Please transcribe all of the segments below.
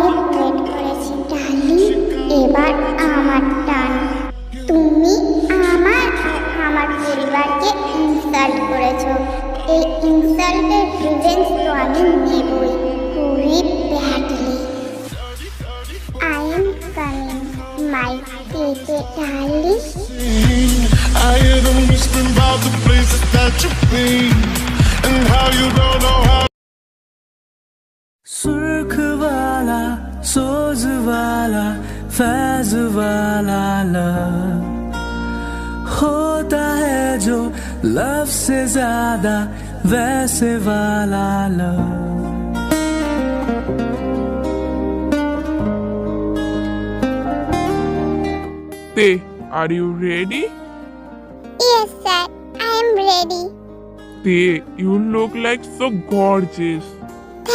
অনেক ওয়েট করেছি ডার্লিং এবার আমার টান। তুমি আমার আমার পরিবারকে ইনসাল্ট করেছ। এই ইনসাল্টের রিভেঞ্জ তো আমি নেবই। খুবই badly I am coming my পেটে darling I hear them whispering about the places that you've been and how you don't know how. सुर्ख वाला सोज वाला फैज वाला लव होता है जो लव से ज़्यादा वैसे वाला love Te, are you ready? Yes, sir. I am ready. Te, you look like so gorgeous.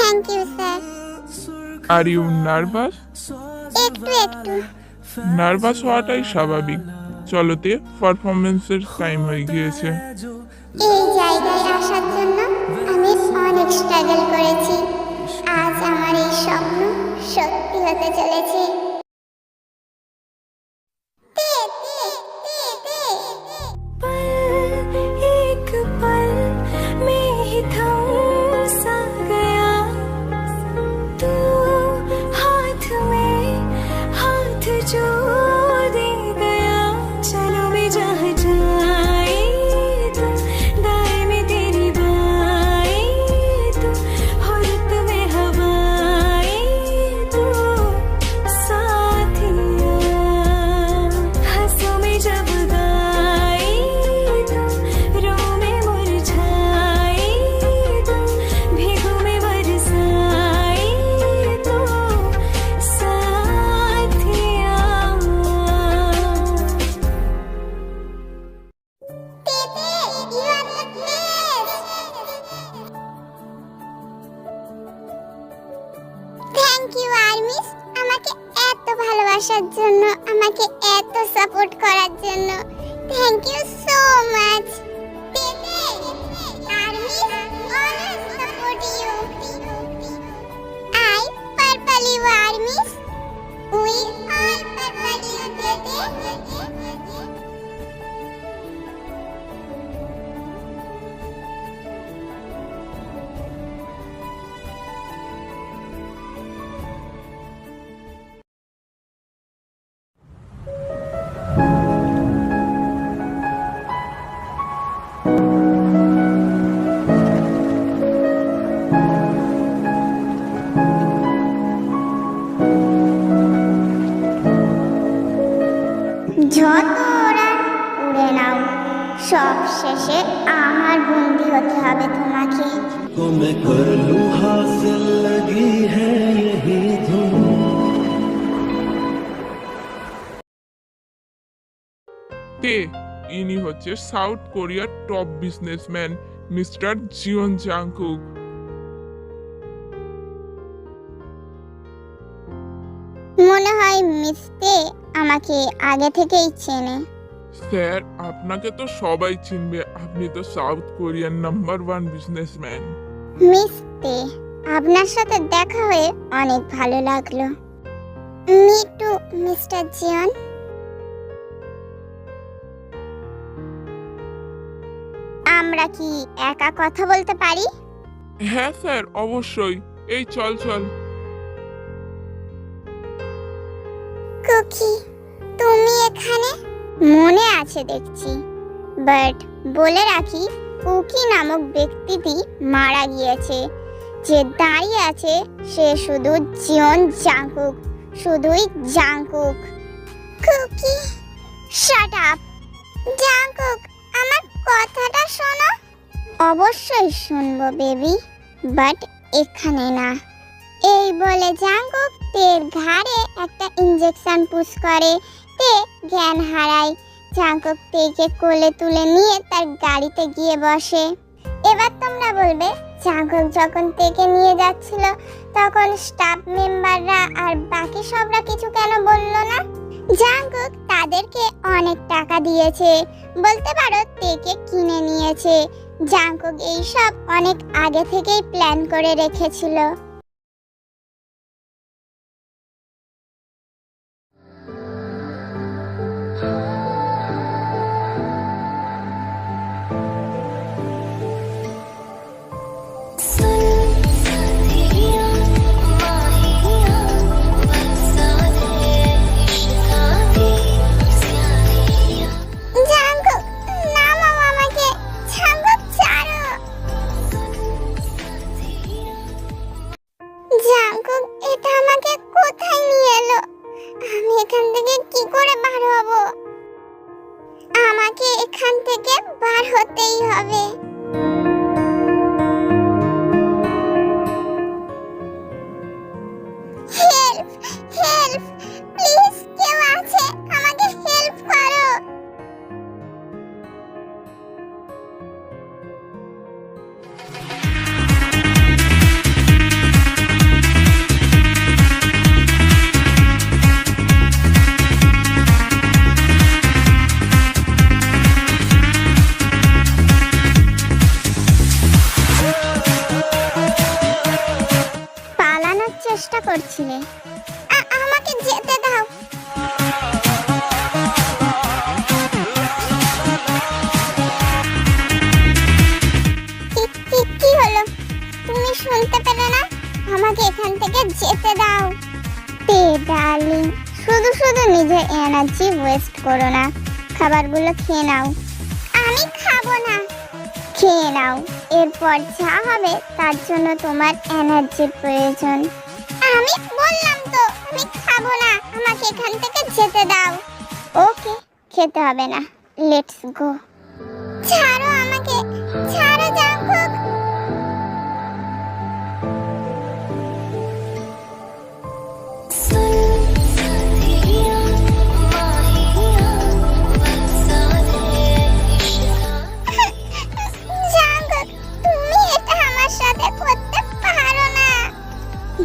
Thank you sir are you nervous একটু একটু। নার্ভাস হওয়াটাই স্বাভাবিক। চলোতে পারফরমেন্সের টাইম হয়ে গিয়েছে। এই জায়গায় আসার জন্য আমি অনেক স্ট্রাগল করেছি। আজ আমার এই স্বপ্ন সত্যি হতে চলেছে। তে ইনি হচ্ছে সাউথ কোরিয়ার top businessman mister Jeon Jungkook. মনে হয় মিসতে আমাকে আগে থেকেই চেনে। স্যার আপনাকে তো সবাই চিনবে আপনি তো সাউথ কোরিয়ার নাম্বার ওয়ান বিজনেসম্যান। মিসতে আপনার সাথে দেখা হয়ে অনেক ভালো লাগল। Me too mister Jeon. আমরা কি একা কথা বলতে পারি? হ্যাঁ স্যার অবশ্যই। এই চল চল। কুকি তুমি এখানে? মনে আছে দেখছি। বাট বলে রাখি কুকি নামক ব্যক্তিটি মারা গিয়েছে। যে দাঁড়িয়ে আছে সে শুধু জিয়ন জাংকুক শুধুই Jungkook. Cookie shut up Jungkook আমার কথাটা শোনো। অবশ্যই শুনব, বেবি বাট এখানে না। এই বলে জাঙ্কুক তের ঘাড়ে একটা ইঞ্জেকশন পুশ করে। তে জ্ঞান হারায়। জাঙ্কুক তেকে কোলে তুলে নিয়ে তার গাড়িতে গিয়ে বসে। এবার তোমরা বলবে জাঙ্কুক যখন তেকে নিয়ে যাচ্ছিল, তখন স্টাফ মেম্বাররা আর বাকি সবরা কিছু কেন বলল না? জাঙ্কুক তাদেরকে অনেক টাকা দিয়েছে। বলতে পারো তেকে কিনে নিয়েছে। জাঙ্কুক এইসব অনেক আগে থেকেই প্ল্যান করে রেখেছিল। খাবারগুলো খেয়ে নাও। আমি খাব না। খেয়ে নাও। এরপর যা হবে তার জন্য তোমার এনার্জির প্রয়োজন। আমি বললাম তো, আমি খাব না। আমাকে এখান থেকে যেতে দাও। ওকে, খেতে হবে না। লেটস গো ছাড়ো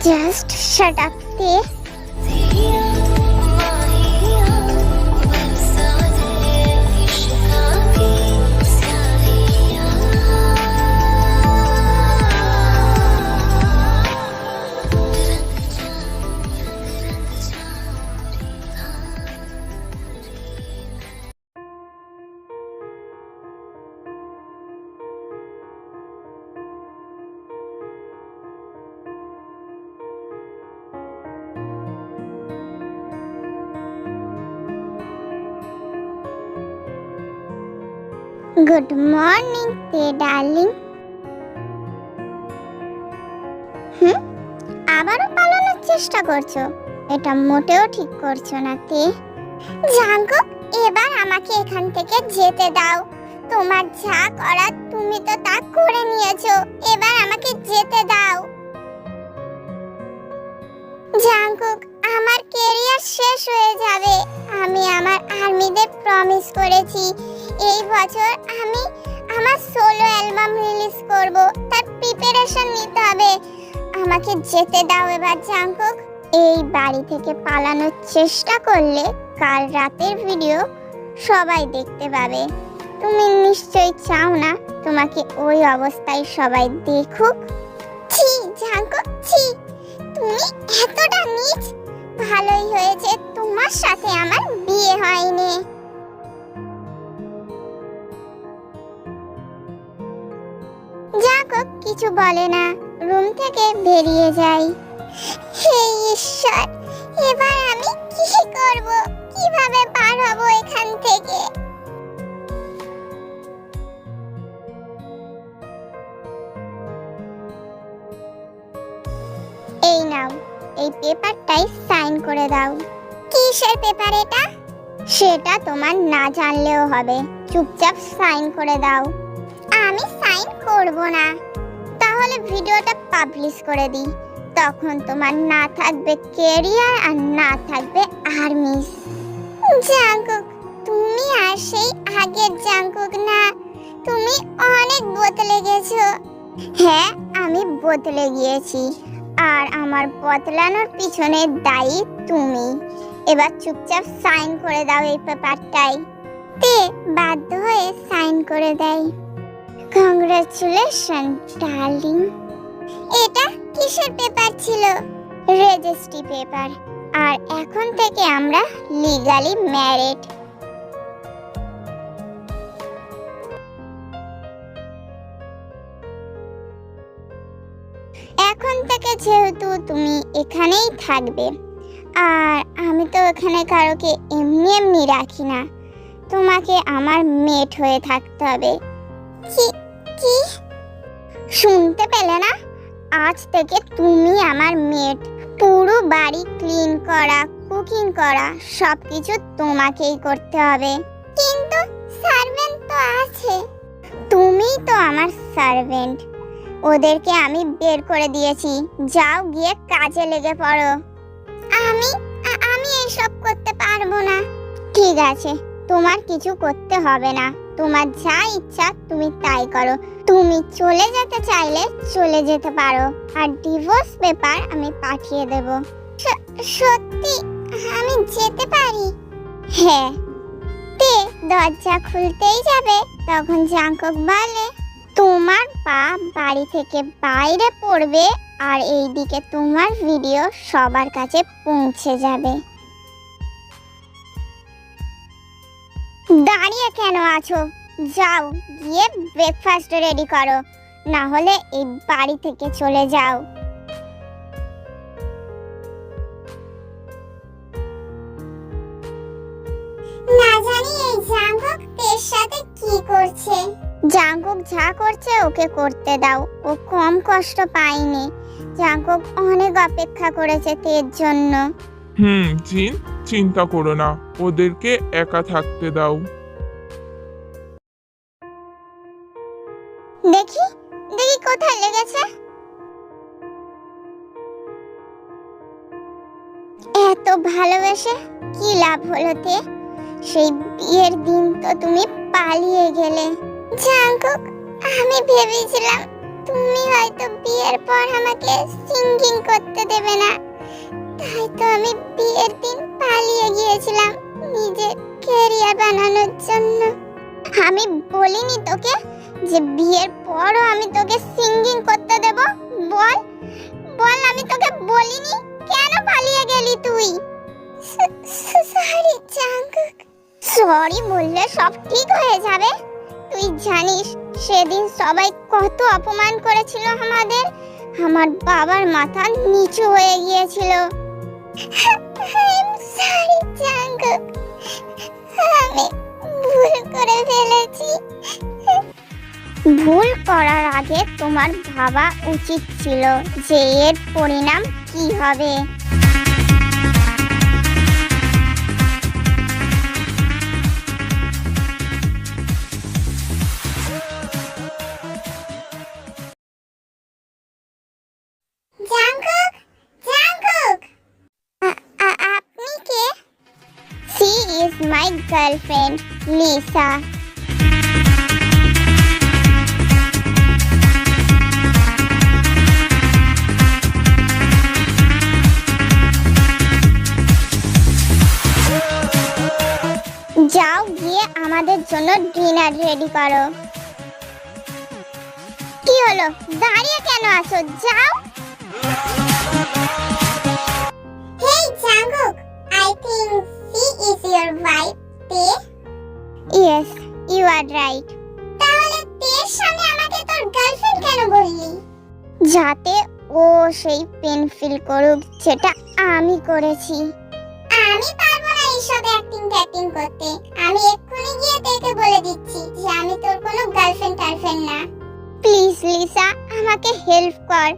just shut up Tae good morning Tae darling hmm, আবারও পালানোর চেষ্টা করছ? এটা মোটেও ঠিক করছ না, তে। জাঙ্কুক এবার আমাকে এখান থেকে যেতে দাও। তোমার যা করার তুমি তো তা করে নিয়েছো। এবার আমাকে যেতে দাও। আমার শেষ হয়ে যাবে। আমি আমার আর্মিদের প্রমিস করেছি। এই বছর আমি আমার সোলো অ্যালবাম রিলিজ করব। তার প্রিপারেশন নিতে হবে। আমাকে যেতে দাও এবার জাঙ্কুক এই বাড়ি থেকে পালানোর চেষ্টা করলে কাল রাতের ভিডিও সবাই দেখতে পাবে। তুমি নিশ্চয়ই চাও না তোমাকে ওই অবস্থায় সবাই দেখুক? ছি জাঙ্কুক ছি। তুমি এতটা নিচ ভালোই হয়েছে। তোমার সাথে আমার বিয়ে হয়নি। জাকব কিছু বলে না। রুম থেকে বেরিয়ে যাই। হে ঈশ্বর, এবার আমি কি করব? কীভাবে পার হব এখান থেকে? এই নাও। এই পেপারটাই সাইন করে দাও। কিসের পেপার এটা? সেটা তোমার না জানলেও হবে। চুপচাপ সাইন করে দাও। আমি সাইন করব না। তাহলে ভিডিওটা পাবলিশ করে দিই। তখন তোমার না থাকবে কেরিয়ার আর না থাকবে আর্মিস। জাঙ্কুক, তুমি আর সেই আগের জাঙ্কুক না। তুমি অনেক বদলে গেছো। হ্যাঁ আমি বদলে গিয়েছি। আর আমার বদলানোর পিছনে দায়ী তুমি। এবার চুপচাপ সাইন করে দাও এই পেপারটাই তে, বাধ্য হয়ে সাইন করে দেয়। কংগ্রাচুলেশন ডার্লিং এটা কিসের পেপার ছিল? রেজিস্ট্রি পেপার আর এখন থেকে আমরা লিগালি ম্যারিড যেহেতু তুমি এখানেই থাকবে। আর আমি তো এখানে কারোকে এমনি এমনি রাখি না। তোমাকে আমার মেট হয়ে থাকতে হবে। কি কি শুনতে পেলে না? আজ থেকে তুমি আমার মেট। পুরো বাড়ি ক্লিন করা, কুকিং করা সব কিছু তোমাকেই করতে হবে। কিন্তু সার্ভেন্ট তো আছে। তুমিই তো আমার সার্ভেন্ট। ওদেরকে আমি বের করে দিয়েছি। যাও গিয়ে কাজে লেগে পড়ো। আমি আমি এইসব করতে পারব না। ঠিক আছে, তোমার কিছু করতে হবে না। তোমার যা ইচ্ছা তুমি তাই করো। তুমি চলে যেতে চাইলে চলে যেতে পারো। আর ডিভোর্স পেপার আমি পাঠিয়ে দেব। সত্যি, আমি যেতে পারি? হ্যাঁ। তে, দরজা খুলতেই যাবে, তখন জাঙ্কক বলে তোমার পা বাড়ি থেকে বাইরে পড়বে আর এই দিকে তোমার ভিডিও সবার কাছে পৌঁছে যাবে। দাঁড়িয়ে কেন আছো? যাও, গিয়ে ব্রেকফাস্ট রেডি করো। না হলে এই বাড়ি থেকে চলে যাও। না জানি এই জাঙ্গক তের সাথে কি করছে। জাঙ্গক যা করছে ওকে করতে দাও। ও কম কষ্ট পায়নি। জাঙ্গক অনেক অপেক্ষা করেছে তের জন্য। হুম জিন চিন্তা করো না। ওদেরকে একা থাকতে দাও। দেখি দেখি কোথায় লেগেছে। এত ভালোবেসে কি লাভ হলো তে? সেই বিয়ের দিন তো তুমি পালিয়ে গেলে। জাঙ্কুক, আমি ভেবেছিলাম তুমি হয়তো বিয়ের পর আমাকে সিঙ্গিং করতে দেবে না। তাই তো আমি বিয়ের দিন পালিয়ে গিয়েছিলাম নিজের ক্যারিয়ার বানানোর জন্য। আমি বলিনি তোকে যে বিয়ের পরও আমি তোকে সিঙ্গিং করতে দেব। বল বল, আমি তোকে বলিনি? কেন পালিয়ে গেলি তুই? Sorry Jungkook. সরি বললে সব ঠিক হয়ে যাবে। তুই জানিস সেদিন সবাই কত অপমান করেছিল আমাদের। আমার বাবার মাথা নিচু হয়ে গিয়েছিল। আমি ভুল করে ফেলেছি। ভুল করার আগে তোমার ভাবা উচিত ছিল যে এর পরিণাম কি হবে। গার্লফ্রেন্ড লিসা যাও গিয়ে আমাদের জন্য ডিনার রেডি করো। কি হলো? দাঁড়িয়ে কেন আছো? যাও। Hey Jungkook I think she is your wife Tae? Yes you are right তাহলে তের সামনে আমাকে তোর গার্লফ্রেন্ড কেন বললি? যাতে ও সেই পেন ফিল করুক যেটা আমি করেছি। আমি পারব না এইসব অ্যাক্টিং ট্যাক্টিং করতে। আমি এক্ষুনি গিয়ে তেকে বলে দিচ্ছি যে আমি তোর কোনো গার্লফ্রেন্ড টার্লফ্রেন্ড না। প্লিজ লিসা আমাকে হেল্প কর।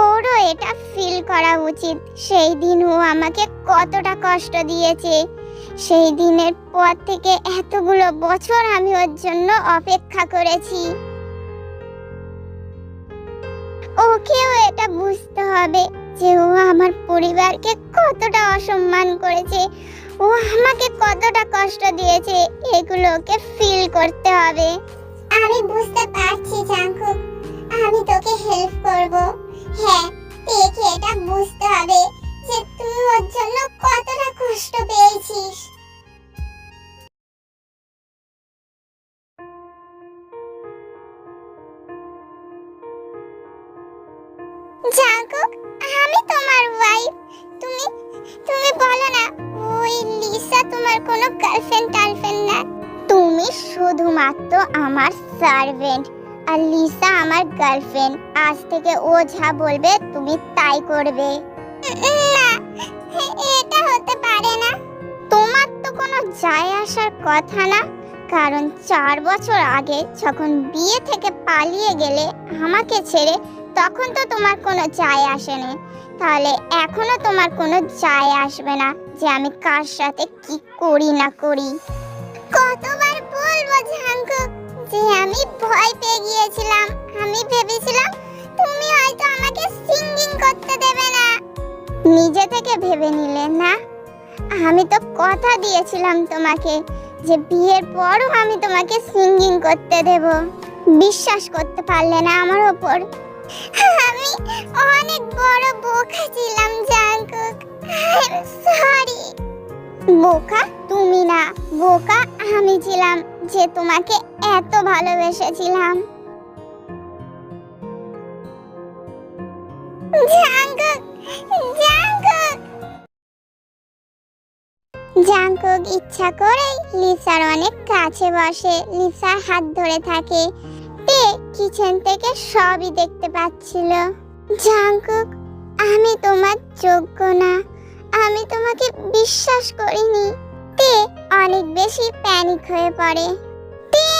ওরও এটা ফিল করা উচিত। সেই দিন ও আমাকে কতটা কষ্ট দিয়েছে। সেই দিনের পর থেকে এতগুলো বছর আমি ওর জন্য অপেক্ষা করেছি। ওকেও এটা বুঝতে হবে যে ও আমার পরিবারকে কতটা অসম্মান করেছে। ও আমাকে কতটা কষ্ট দিয়েছে, এগুলো ওকে ফিল করতে হবে। আমি বুঝতে পারছি, জাঙ্কুক। আমি তোকে হেল্প করব। হ্যাঁ দেখে আগে যখন বিয়ে থেকে পালিয়ে গেলে আমাকে ছেড়ে, তখন তো তোমার কোনো যায় আসেনি। তাহলে এখনও তোমার কোনো যায় আসবে না যে আমি কার সাথে কি করি না করি। কতবার বলব জাঙ্কুক যে আমি ভয় পেয়ে গিয়েছিলাম। আমি ভেবেছিলাম, তুমি হয়তো আমাকে সিঙ্গিং করতে দেবে না। নিজে থেকে ভেবে নিলে না? আমি তো কথা দিয়েছিলাম তোমাকে। যে বিয়ের পরও আমি তোমাকে সিঙ্গিং করতে দেব। বিশ্বাস করতে পারলে না আমার ওপর। আমি অনেক বড় বোকা ছিলাম জাঙ্কুক সরি বোকা তুমি না, বোকা আমি ছিলাম যে তোমাকে এত ভালোবেসেছিলাম। জাঙ্কুক জাঙ্কুক ইচ্ছা করেই লিসার অনেক কাছে বসে লিসার হাত ধরে থাকে। তে কিচেন থেকে সবই দেখতে পাচ্ছিল। জাঙ্কুক আমি তোমার যোগ্য না। আমি তোমাকে বিশ্বাস করিনি। তে অনেক বেশি প্যানিক হয়ে পড়ে। তে!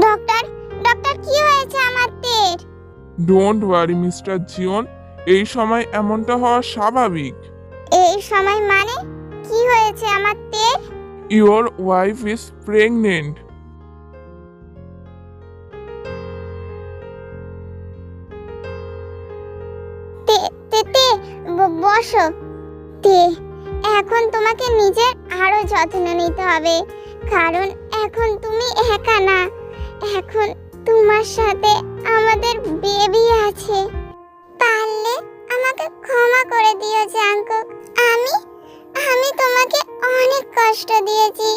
ডক্টর ডক্টর, কি হয়েছে আমার তের ডোন্ট ওয়ারি, মিস্টার জিওন। এই সময় এমনটা হওয়া স্বাভাবিক। এই সময় মানে? কি হয়েছে আমার তের ইওর ওয়াইফ ইজ প্রেগনেন্ট বসো। তে এখন তোমাকে নিজের আরও যত্ন নিতে হবে। কারণ এখন তুমি একা না। এখন তোমার সাথে আমাদের বেবি আছে। পারলে আমাকে ক্ষমা করে দিও, জাঙ্কুক। আমি আমি তোমাকে অনেক কষ্ট দিয়েছি।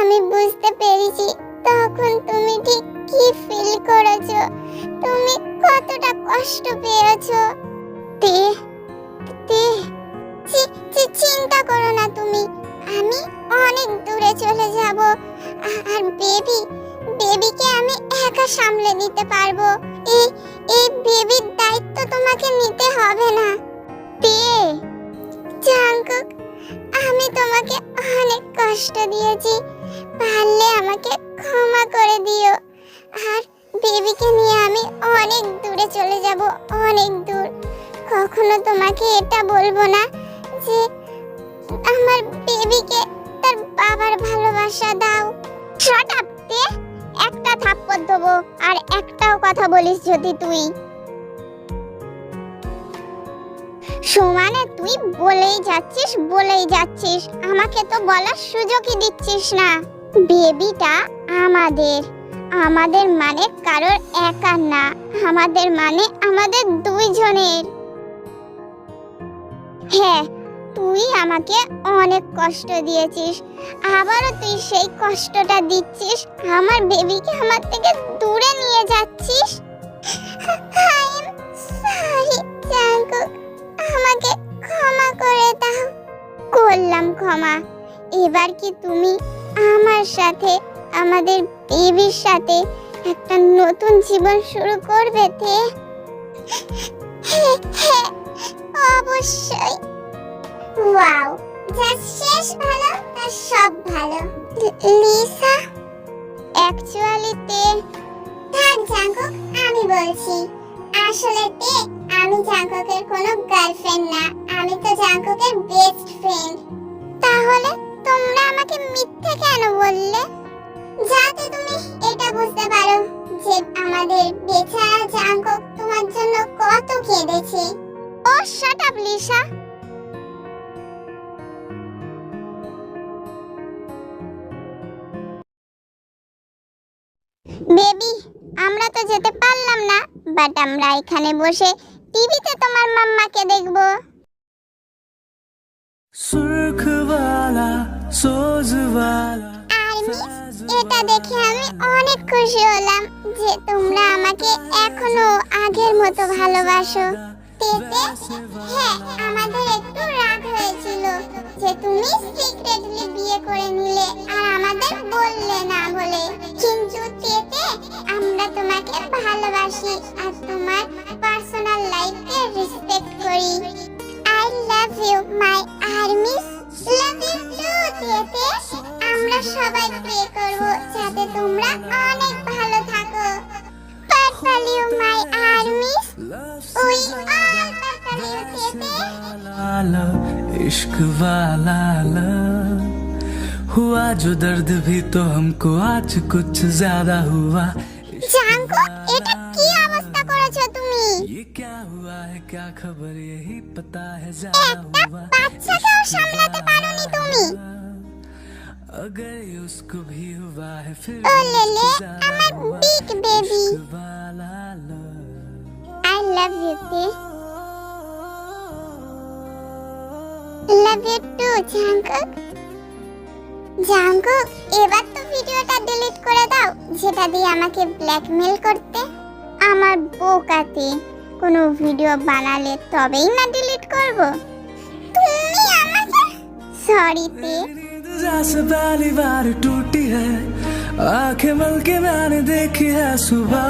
আমি বুঝতে পেরেছি তখন তুমি ঠিক কি ফিল করেছ। তুমি কতটা কষ্ট পেয়েছ। একটাও কথা বলিস যদি তুই। সমানে, তুই বলেই যাচ্ছিস বলেই যাচ্ছিস। আমাকে তো বলার সুযোগই দিচ্ছিস না। বেবিটা আমাদের। আমাদের মানে কারোর একার না। আমাদের মানে আমাদের দুইজনের। হ্যাঁ তুই আমাকে অনেক কষ্ট দিয়েছিস। আবারও তুই সেই কষ্টটা দিচ্ছিস। আমার বেবিকে আমার থেকে দূরে নিয়ে যাচ্ছিস? সরি জাঙ্কুক আমাকে ক্ষমা করে দাও। করলাম ক্ষমা। এবার কি তুমি আমার সাথে, আমাদের বেবির সাথে একটা নতুন জীবন শুরু করবে তে? অবশ্যই। ওয়াও, যা শেষ ভালো তার সব ভালো। লিসা? অ্যাকচুয়ালি তে থাক জাঙ্কুক আমি বলছি। আসলে তে, আমি জাঙ্কুকের কোনো গার্লফ্রেন্ড না। আমি তো জাঙ্কুকের বেস্ট ফ্রেন্ড তাহলে তোমরা আমাকে মিথ্যে কেন বললে? যাতে তুমি এটা বুঝতে পারো যে আমাদের বেচারা জাঙ্কুক তোমার জন্য কত কেঁদেছে। ও শাট আপ লিসা বেবি আমরা তো যেতে পারলাম না বাট আমরা এখানে বসে টিভিতে তোমার মাম্মাকে দেখব। এটা দেখে আমি অনেক খুশি হলাম যে তোমরা আমাকে এখনও আগের মতো ভালোবাসো। তেতে হ্যাঁ আমাদের একটু রাগ হয়েছিল যে তুমি সিক্রেটলি বিয়ে করে নিলে আর আমাদের বললে না। ভালোবাসি আর তোমার পার্সোনাল লাইফকে রেসপেক্ট করি I love you my armys love you too তেতে আমরা সবাই প্রে করব যাতে তোমরা অনেক ভালো থাকো purple you my armys we all purple you তেতে वाला इश्क वाला ला हुआ जो दर्द भी तो हमको आज कुछ ज्यादा हुआ ये क्या हुआ है क्या खबर यही पता है ज्यादा একটা हुआ বাচ্চাকেও সামলাতে পারোনি তুমি अगर ये उसको भी हुआ है फिर ও भी লেলে मुझको ज्यादा আমার हुआ বিগ বেবি इश्क वाला ला আই লাভ ইউ তে love you too Jungkook Jungkook এবার তো ভিডিওটা ডিলিট করে দাও যেটা দিয়ে আমাকে ব্ল্যাকমেল করতে আমার বোকাতে কোনো ভিডিও বানালে তবেই না ডিলিট করব তুমি আমাকে সরিতে नींद जैसे पहली बार टूटी है आंखें मल के मैंने देखी है सुबह